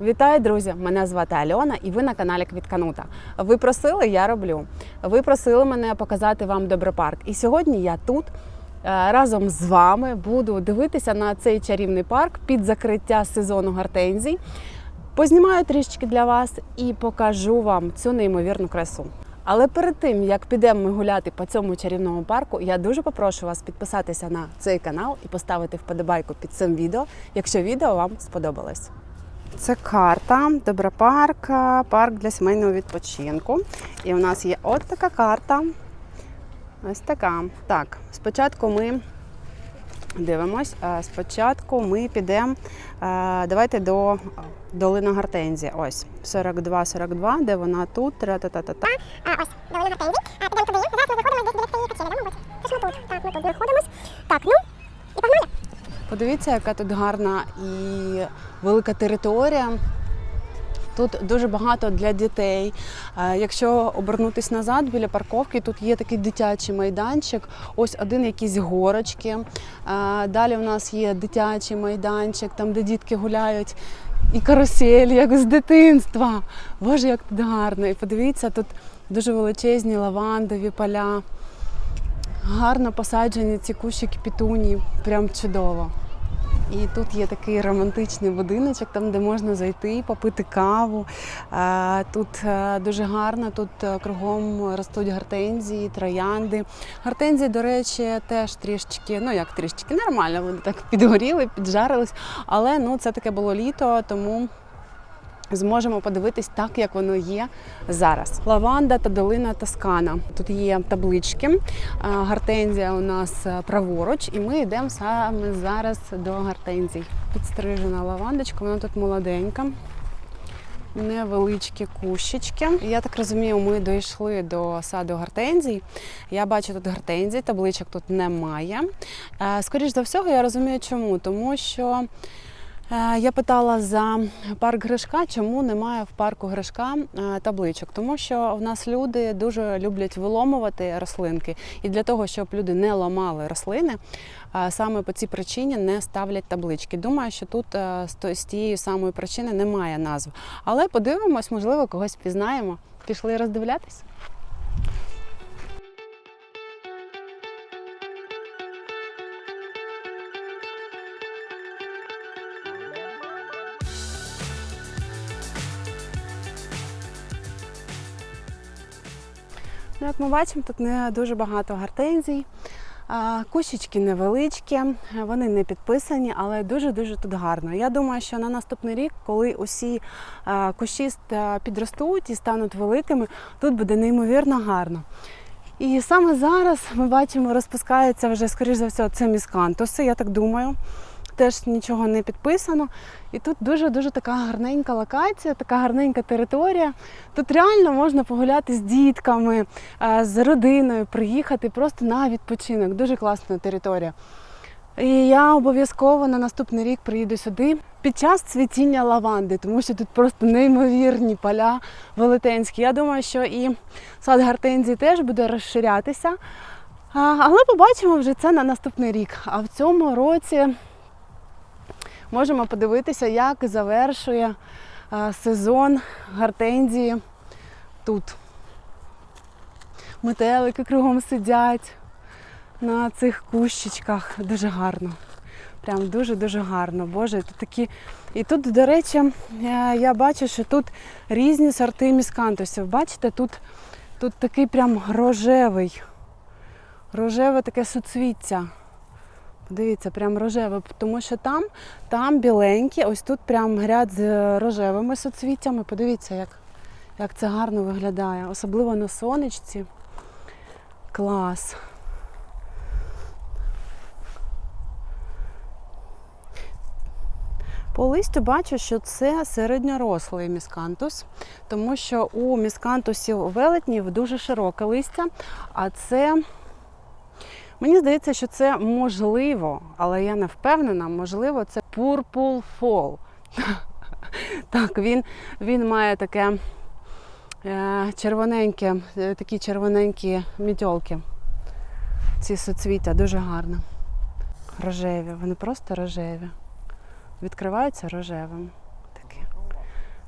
Вітаю, друзі! Мене звати Альона, і ви на каналі Квітканута. Ви просили, я роблю. Ви просили мене показати вам Добропарк. І сьогодні я тут е, разом з вами буду дивитися на цей чарівний парк під закриття сезону гортензій. Познімаю трішечки для вас і покажу вам цю неймовірну красу. Але перед тим як підемо ми гуляти по цьому чарівному парку, я дуже попрошу вас підписатися на цей канал і поставити вподобайку під цим відео, якщо відео вам сподобалось. Це карта Добропарк, парк для сімейного відпочинку. І у нас є от така карта. Ось така. Так, спочатку ми дивимось. е, Спочатку ми підемо. е, Давайте до долина Гортензія. Ось 42-42, де вона тут. Тра-та-та-та-та. Ось, долина Гортензії. Підемо туди. Подивіться, яка тут гарна і велика територія. Тут дуже багато для дітей. Е, Якщо обернутися назад біля парковки, тут є такий дитячий майданчик. Ось один якісь горочки. Е, Далі в нас є дитячий майданчик, там де дітки гуляють. І карусель, як з дитинства. Боже, як тут гарно. І подивіться, тут дуже величезні лавандові поля. Гарно посаджені ці кущики пітунії, прям чудово. І тут є такий романтичний будиночок, там де можна зайти, попити каву. Тут е, дуже гарно, тут е, кругом ростуть гортензії, троянди. Гортензії, до речі, теж трішечки, ну як трішечки, нормально, вони так підгоріли, піджарились. Але ну, це таке було літо, тому зможемо подивитись так, як воно є зараз. Лаванда та долина Тоскана. Тут є таблички. А, Гортензія у нас е, праворуч, і ми йдемо саме зараз до гортензій. Підстрижена лавандочка, вона тут молоденька. Невеличкі кущички. Я так розумію, ми дійшли до саду гортензій. Я бачу тут гортензії, табличок тут немає. Е, Скоріш за всього, я розумію, чому. Тому що Е, Я питала за парк Гришка, чому немає в парку Гришка е, табличок. Тому що в нас люди дуже люблять виломувати рослинки, і для того, щоб люди не ламали рослини, е, саме по цій причині не ставлять таблички. Думаю, що тут е, з тієї самої причини немає назв. Але подивимось, можливо, когось пізнаємо. Пішли роздивлятись. Як ми бачимо, тут не дуже багато гортензій. А, Кущички невеличкі, вони не підписані, але дуже-дуже тут гарно. Я думаю, що на наступний рік, коли усі кущі ст- підростуть і стануть великими, тут буде неймовірно гарно. І саме зараз ми бачимо, розпускаються вже, скоріш за все, це міскантуси, я так думаю. Теж нічого не підписано. І тут дуже-дуже така гарненька локація, така гарненька територія. Тут реально можна погуляти з дітками, е, з родиною, приїхати просто на відпочинок. Дуже класна територія. І я обов'язково на наступний рік приїду сюди під час цвітіння лаванди, тому що тут просто неймовірні поля велетенські. Я думаю, що і сад гортензії теж буде розширятися. Але побачимо вже це на наступний рік. А в цьому році можемо подивитися, як завершує сезон гортензії тут. Метелики кругом сидять на цих кущичках. Дуже гарно. Прям дуже-дуже гарно. Боже, тут такі. І тут, до речі, я бачу, що тут різні сорти міскантусів. Бачите, тут, тут такий прям рожевий. Рожеве таке суцвіття. Подивіться, прям рожеве, тому що там, там біленькі, ось тут прям ряд з рожевими суцвіттями. Подивіться, як, як це гарно виглядає. Особливо на сонечці. Клас. По листю бачу, що це середньорослий міскантус, тому що у міскантусів велетнів дуже широке листя, а це Мені здається, що це можливо, але я не впевнена, можливо, це Purple Fall. Так, він, він має таке е, червоненьке, е, такі червоненькі мітьолки. Ці соцвіття дуже гарно. Рожеві, вони просто рожеві. Відкриваються рожевим. Такі.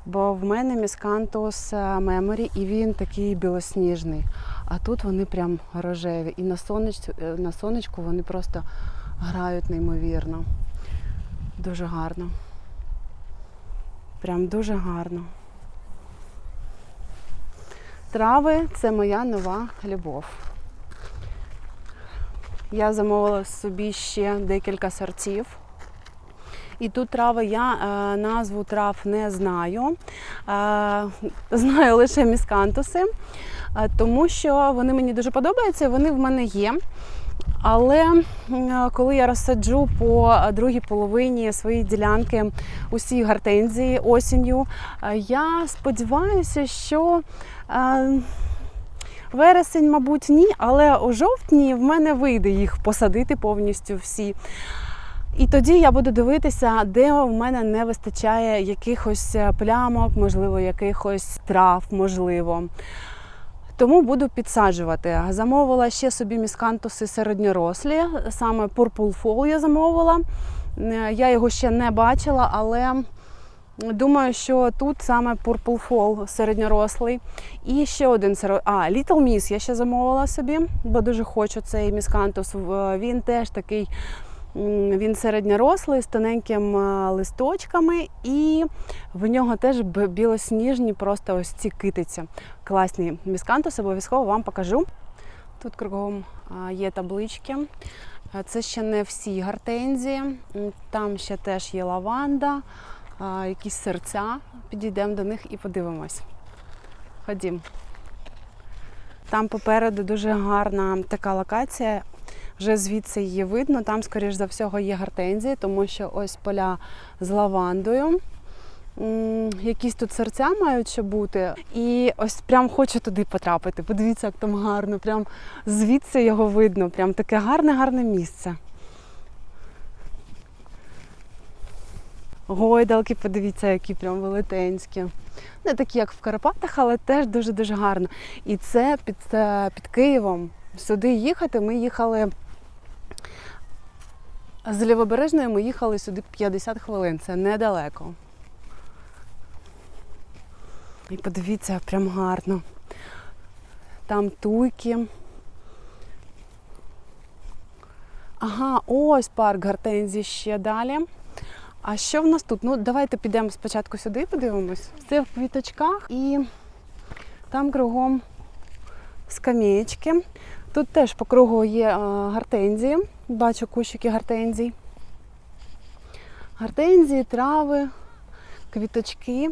Бо в мене міскантус е, меморі, і він такий білосніжний. А тут вони прям рожеві. І на сонечку, е, на сонечку вони просто грають неймовірно. Дуже гарно. Прям дуже гарно. Трави це моя нова любов. Я замовила собі ще декілька сортів. І тут трави я е, назву трав не знаю. Е, знаю лише міскантуси, е, тому що вони мені дуже подобаються, вони в мене є. Але коли я розсаджу по другій половині своєї ділянки усі гортензії осінню, я сподіваюся, що вересень, мабуть, ні, але у жовтні в мене вийде їх посадити повністю всі. І тоді я буду дивитися, де в мене не вистачає якихось е, плямок, можливо, якихось трав, можливо. Тому буду підсаджувати. Замовила ще собі міскантуси середньорослі, саме Purple Fall я замовила. Е, Я його ще не бачила, але думаю, що тут саме Purple Fall середньорослий. І ще один серед... А, Little Miss я ще замовила собі, бо дуже хочу цей міскантус. Він теж такий. Він середньорослий з тоненьким е, листочками, і в нього теж білосніжні просто ось ці китиці. Класні міскантуси, обов'язково вам покажу. Тут кругом є таблички. Це ще не всі гортензії. Там ще теж є лаванда, якісь серця. Підійдемо до них і подивимось. Ходім. Там попереду дуже гарна така локація. Вже звідси її видно. Там, скоріш за всього, є гортензії, тому що ось поля з лавандою. Якісь тут серця мають ще бути. І ось прям хочу туди потрапити. Подивіться, як там гарно. Прям звідси його видно. Прям таке гарне, гарне місце. Гойдалки, подивіться, які прям велетенські. Не такі, як в Карпатах, але теж дуже-дуже гарно. І це під, е, під Києвом. Сюди їхати. Ми їхали з Лівобережної, ми їхали сюди 50 хвилин. Це недалеко. І подивіться, прям гарно. Там туйки. Ага, ось парк гортензій ще далі. А що в нас тут? Ну, давайте підемо спочатку сюди, подивимось. Це в квіточках і там кругом скам'ячки. Тут теж по кругу є гортензії. Бачу кущики гортензій. Гортензії, трави, квіточки.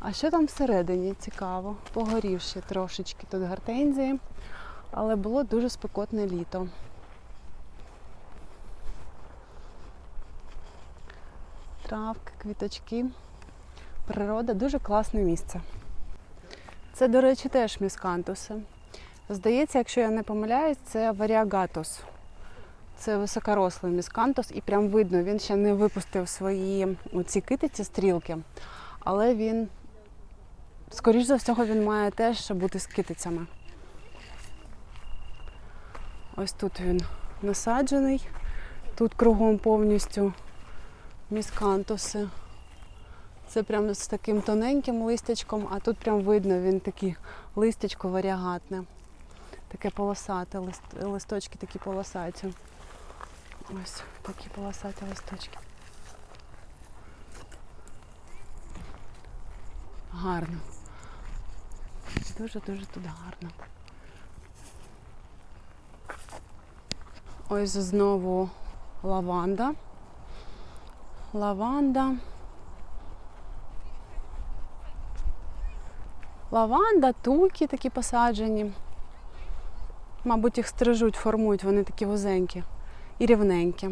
А що там всередині цікаво? Погорівші трошечки тут гортензії, але було дуже спекотне літо. Травки, квіточки. Природа дуже класне місце. Це, до речі, теж міскантуси. Здається, якщо я не помиляюсь, це варіагатус. Це високорослий міскантус, і прям видно, він ще не випустив свої оці китиці стрілки, але він, скоріш за всього, він має теж бути з китицями. Ось тут він насаджений, тут кругом повністю міскантуси. Це прям з таким тоненьким листячком, а тут прям видно, він такий листячко варіагатне. Таке полосате, лист, листочки такі полосаті. Ось такі полосаті листочки. Гарно. Дуже-дуже тут гарно. Ось знову лаванда. Лаванда. Лаванда, туйки такі посаджені. Мабуть, їх стрижуть, формують, вони такі вузенькі і рівненькі.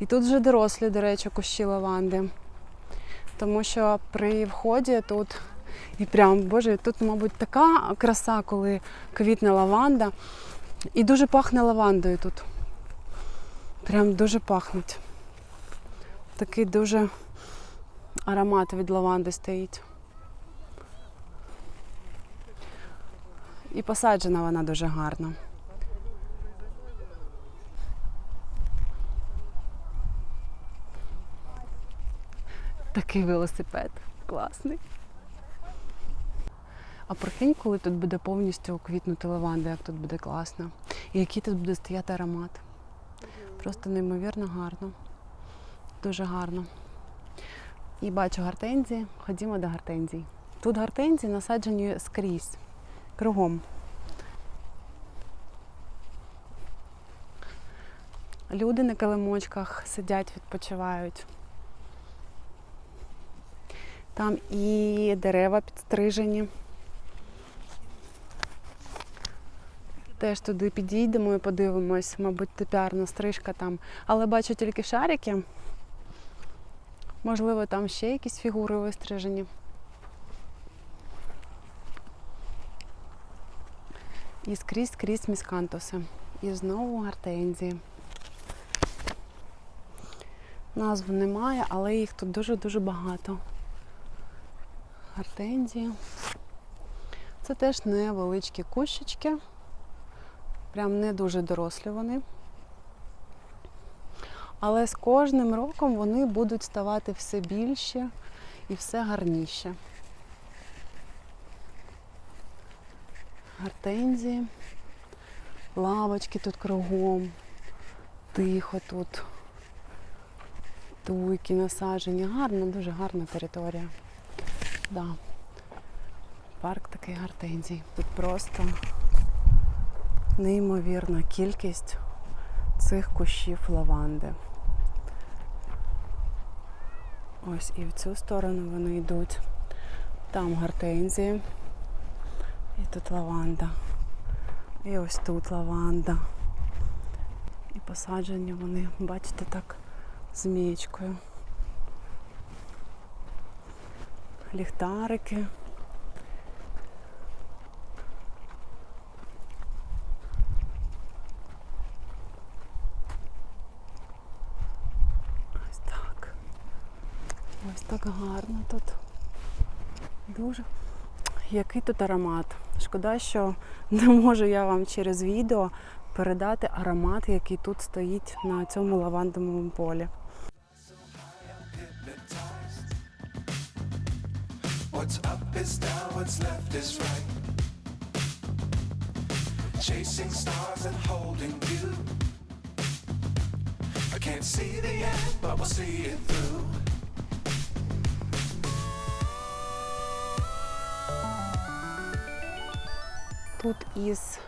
І тут вже дорослі, до речі, кущі лаванди. Тому що при вході тут і прям, боже, тут, мабуть, така краса, коли квітне лаванда. І дуже пахне лавандою тут. Прям дуже пахнуть. Такий дуже аромат від лаванди стоїть. І посаджена вона дуже гарно. Такий велосипед класний. А прикинь, коли тут буде повністю квітнути лаванда, як тут буде класно. І який тут буде стояти аромат. Просто неймовірно гарно. Дуже гарно. І бачу гортензії. Ходімо до гортензій. Тут гортензії насаджені скрізь, кругом. Люди на килимочках сидять, відпочивають. Там і дерева підстрижені. Теж туди підійдемо і подивимось, мабуть, тепярна стрижка там. Але бачу тільки шарики. Можливо, там ще якісь фігури вистрижені. І скрізь скрізь міскантуси. І знову гортензії. Назв немає, але їх тут дуже-дуже багато. Гортензії. Це теж невеличкі кущички. Прям не дуже дорослі вони. Але з кожним роком вони будуть ставати все більше і все гарніше. Гортензії, лавочки тут кругом, тихо тут, туйки насаджені. Гарна, дуже гарна територія. Да. Парк такий гортензій. Тут просто неймовірна кількість цих кущів лаванди. Ось і в цю сторону вони йдуть. Там гортензії. І тут лаванда. І ось тут лаванда. І посаджені вони, бачите, так змієчкою. Ліхтарики. Ось так. Ось так гарно тут. Дуже. Який тут аромат. Шкода, що не можу я вам через відео передати аромат, який тут стоїть на цьому лавандовому полі. What's up is down, what's left is right. Chasing stars and holding you. I can't see the end, but we'll see it through. Тут із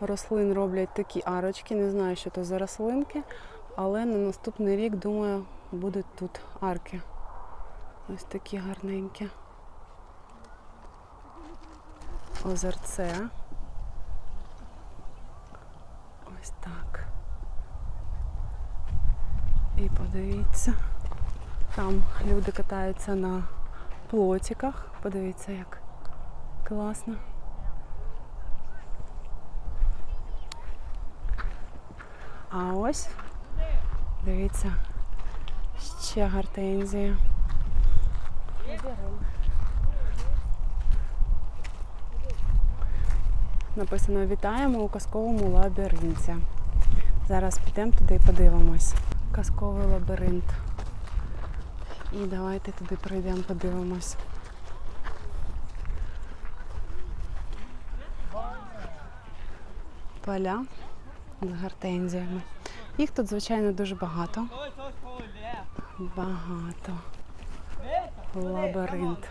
рослин роблять такі арочки. Не знаю, що це за рослинки, але на наступний рік, думаю, будуть тут арки. Ось такі гарненькі. Озерце. Ось так. І подивіться. Там люди катаються на плотиках. Подивіться, як класно. А ось, дивіться, ще гортензія. Написано Вітаємо у казковому лабіринті. Зараз підемо туди і подивимось. Казковий лабіринт. І давайте туди прийдемо, подивимось. Поля з гортензіями. Їх тут, звичайно, дуже багато. Багато. Лабіринт.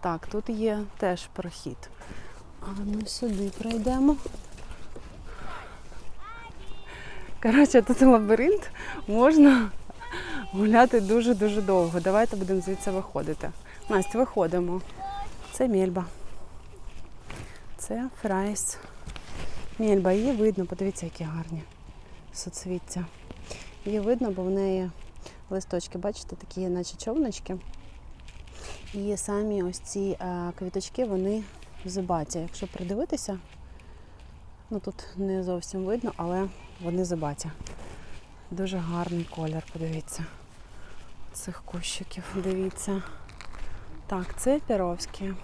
Так, тут є теж прохід. А ми сюди пройдемо. Коротше, тут лабіринт можна гуляти дуже-дуже довго. Давайте будемо звідси виходити. Настя, виходимо. Це мельба. Це фрайс. Мельба, її видно, подивіться, які гарні соцвіття. Її видно, бо в неї листочки, бачите, такі, наче човнички. І самі ось ці е, квіточки, вони зибаті. Якщо придивитися, ну тут не зовсім видно, але вони зибаті. Дуже гарний колір, подивіться. Цих кущиків, дивіться. Так, це піровські.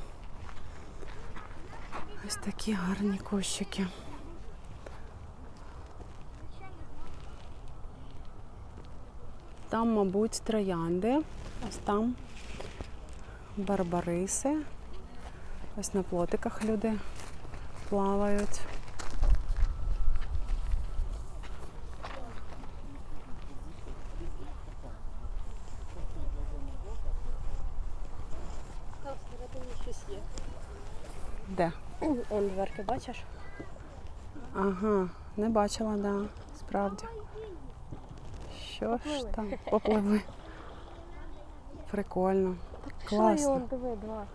Ось такі гарні кущики. Там, мабуть, троянди. Ось там барбариси. Ось на плотиках люди плавають. Де? Он дверки бачиш? Ага, не бачила, да, справді. Що ж там? Попливи. Прикольно. Класно. диви, два.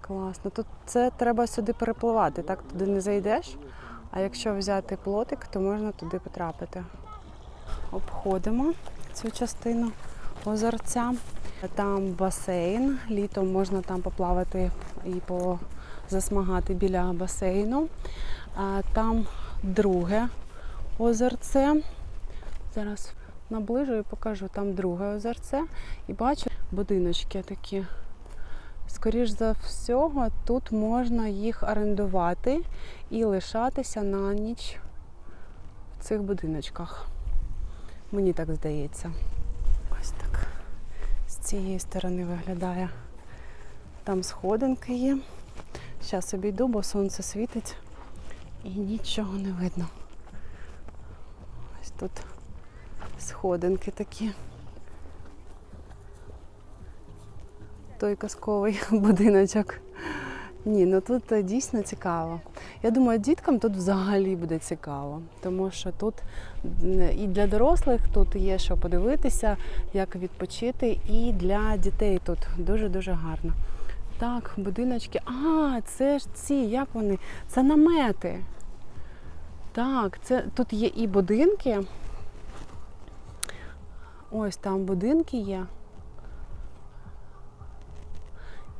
Класно. Тут це треба сюди перепливати, так туди не зайдеш. А якщо взяти плотик, то можна туди потрапити. Обходимо цю частину озерця. Там басейн. Літом можна там поплавати і позасмагати біля басейну. Там друге озерце. Зараз наближу і покажу. Там друге озерце. І бачу будиночки такі. Скоріш за всього, тут можна їх орендувати і лишатися на ніч в цих будиночках. Мені так здається. Ось так. З цієї сторони виглядає. Там сходинки є. Зараз обійду, бо сонце світить і нічого не видно. Ось тут сходинки такі. Той казковий будиночок. Ні, ну тут е, дійсно цікаво. Я думаю, діткам тут взагалі буде цікаво, тому що тут і для дорослих тут є що подивитися, як відпочити, і для дітей тут дуже-дуже гарно. Так, будиночки. А, це ж ці, як вони? Це намети. Так, це тут є і будинки. Ось там будинки є.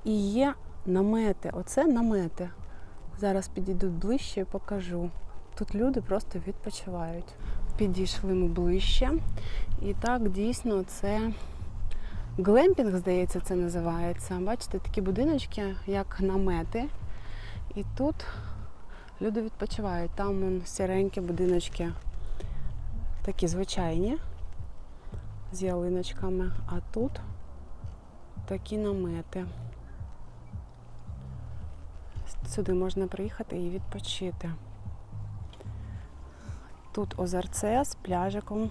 І є намети. Оце намети. Зараз підійдуть ближче і покажу. Тут люди просто відпочивають. Підійшли ми ближче. І так дійсно це глемпінг, здається, це називається. Бачите, такі будиночки, як намети. І тут люди відпочивають. Там вон, сіренькі будиночки, такі звичайні, з ялиночками. А тут такі намети. Сюди можна приїхати і відпочити. Тут озерце з пляжиком.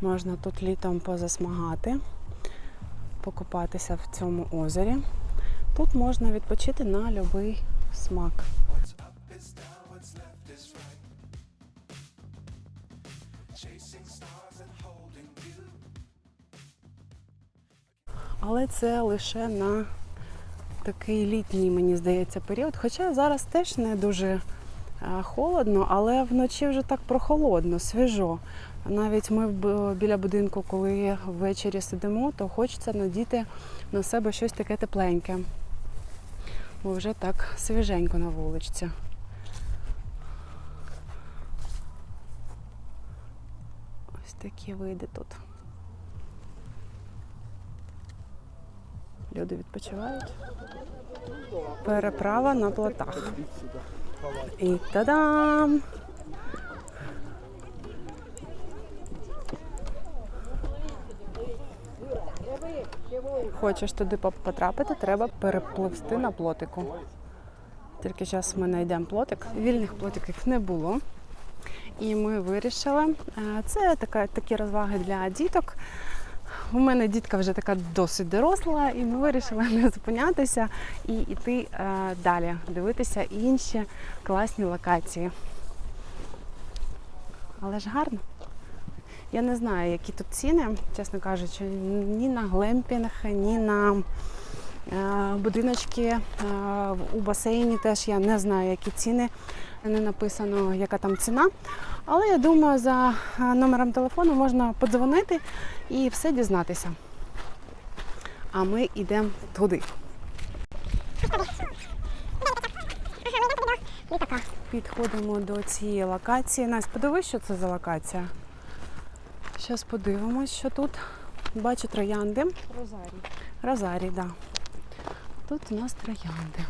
Можна тут літом позасмагати, покупатися в цьому озері. Тут можна відпочити на будь-який смак. Але це лише на такий літній, мені здається, період. Хоча зараз теж не дуже е, холодно, але вночі вже так прохолодно, свіжо. Навіть ми біля будинку, коли ввечері сидимо, то хочеться надіти на себе щось таке тепленьке. Бо вже так свіженько на вуличці. Ось такі види тут. Люди відпочивають. Переправа на плотах. І та-дам! Хочеш туди потрапити, треба перепливсти на плотику. Тільки зараз ми знайдемо плотик. Вільних плотиків не було. І ми вирішили. е, Це така, такі розваги для діток. У мене дітка вже така досить доросла, і ми вирішили не зупинятися і йти е, далі, дивитися інші класні локації. Але ж гарно. Я не знаю, які тут ціни, чесно кажучи, ні на глемпінг, ні на будиночки е, у басейні теж я не знаю, які ціни. Не написано, яка там ціна. Але я думаю, за е, номером телефону можна подзвонити і все дізнатися. А ми йдемо туди. Підходимо до цієї локації. Настя, подивись, що це за локація. Зараз подивимось, що тут. Бачу троянди. Розарій. Розарій, так. Да. Тут у нас троянди.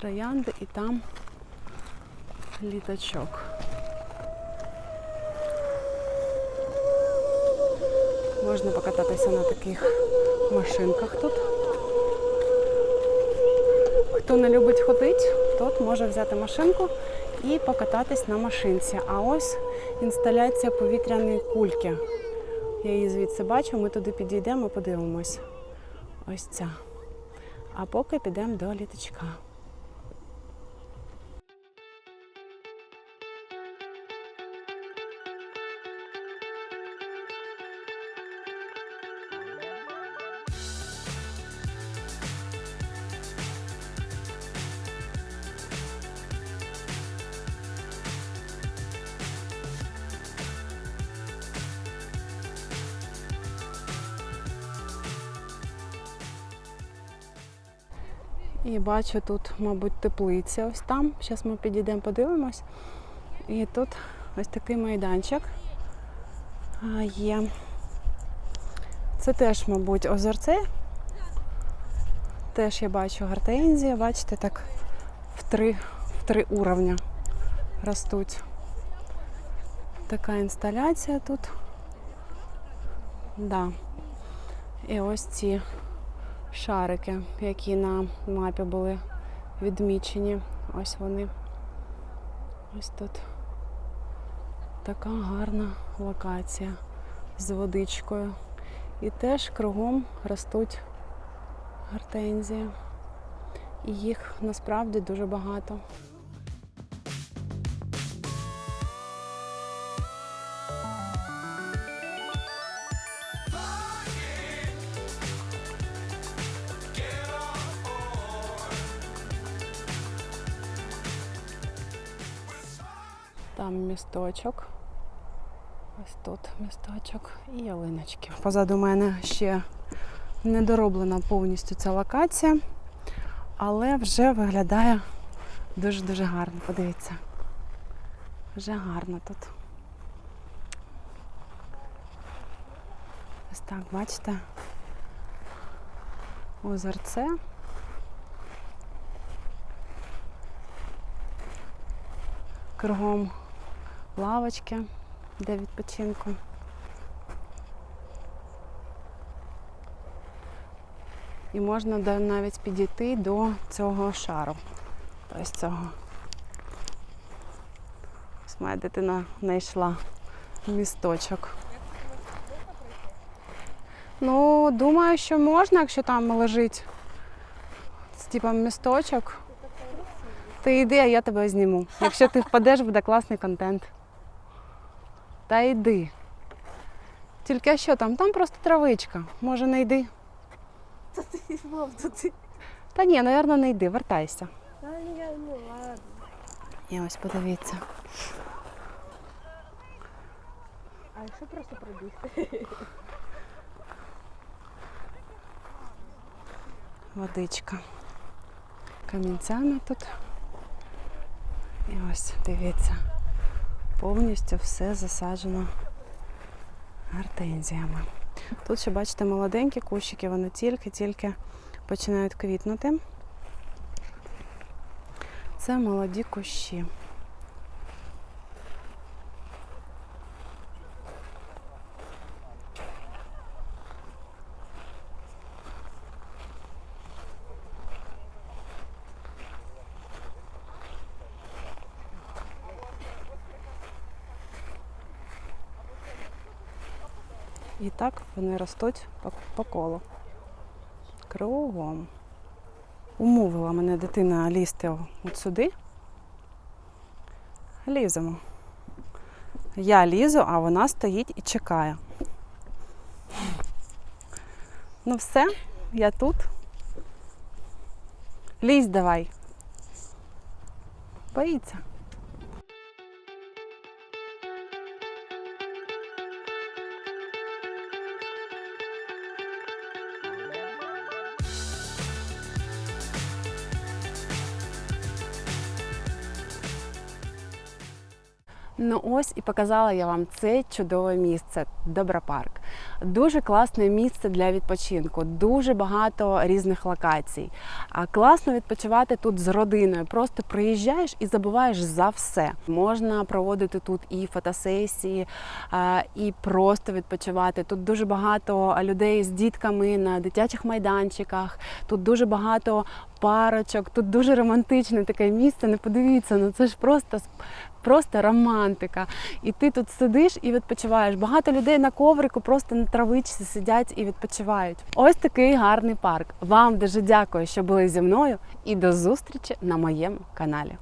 Троянди і там літачок. Можна покататися на таких машинках тут. Хто не любить ходити, тот може взяти машинку і покататись на машинці. А ось інсталяція повітряної кульки. Я її звідси бачу, ми туди підійдемо, подивимось. Ось ця. А поки підемо до літачка. І бачу тут, мабуть, теплиця ось там. Зараз ми підійдемо, подивимось. І тут ось такий майданчик є. Це теж, мабуть, озерце. Теж я бачу гортензія, бачите, так в три, в три уровня ростуть. Така інсталяція тут. Да. І ось ці шарики, які на мапі були відмічені. Ось вони. Ось тут така гарна локація з водичкою. І теж кругом ростуть гортензії. І їх насправді дуже багато. Місточок. Ось тут місточок і ялиночки. Позаду мене ще не дороблена повністю ця локація, але вже виглядає дуже-дуже гарно. Подивіться. Вже гарно тут. Ось так, бачите? Озерце. Кругом лавочки для відпочинку. І можна навіть підійти до цього шару. Ось цього. Ось моя дитина знайшла місточок. Ну, думаю, що можна, якщо там лежить це, типа місточок. Ти йди, а я тебе зніму. Якщо ти впадеш, буде класний контент. Та йди. Тільки що там? Там просто травичка. Може, не йди. Мам, то ти. Та ні, напевно, не йди, вертайся. Та я не ладно. І ось подивіться. А якщо просто пробігти? Водичка. Камінцями тут. І ось, дивіться, Повністю все засаджено гортензіями. Тут ще бачите молоденькі кущики, вони тільки-тільки починають квітнути. Це молоді кущі. І так вони ростуть по, по колу. Кругом. Умовила мене дитина лізти от сюди. Ліземо. Я лізу, а вона стоїть і чекає. Ну все, я тут. Лізь давай. Боїться. Ну ось і показала я вам це чудове місце Добропарк. Дуже класне місце для відпочинку, дуже багато різних локацій. А класно відпочивати тут з родиною. Просто приїжджаєш і забуваєш за все. Можна проводити тут і фотосесії, і просто відпочивати. Тут дуже багато людей з дітками на дитячих майданчиках. Тут дуже багато парочок. Тут дуже романтичне таке місце. Не подивіться, ну це ж просто просто романтика. І ти тут сидиш і відпочиваєш. Багато людей на коврику просто на травичці сидять і відпочивають. Ось такий гарний парк. Вам дуже дякую, що були зі мною, і до зустрічі на моєму каналі.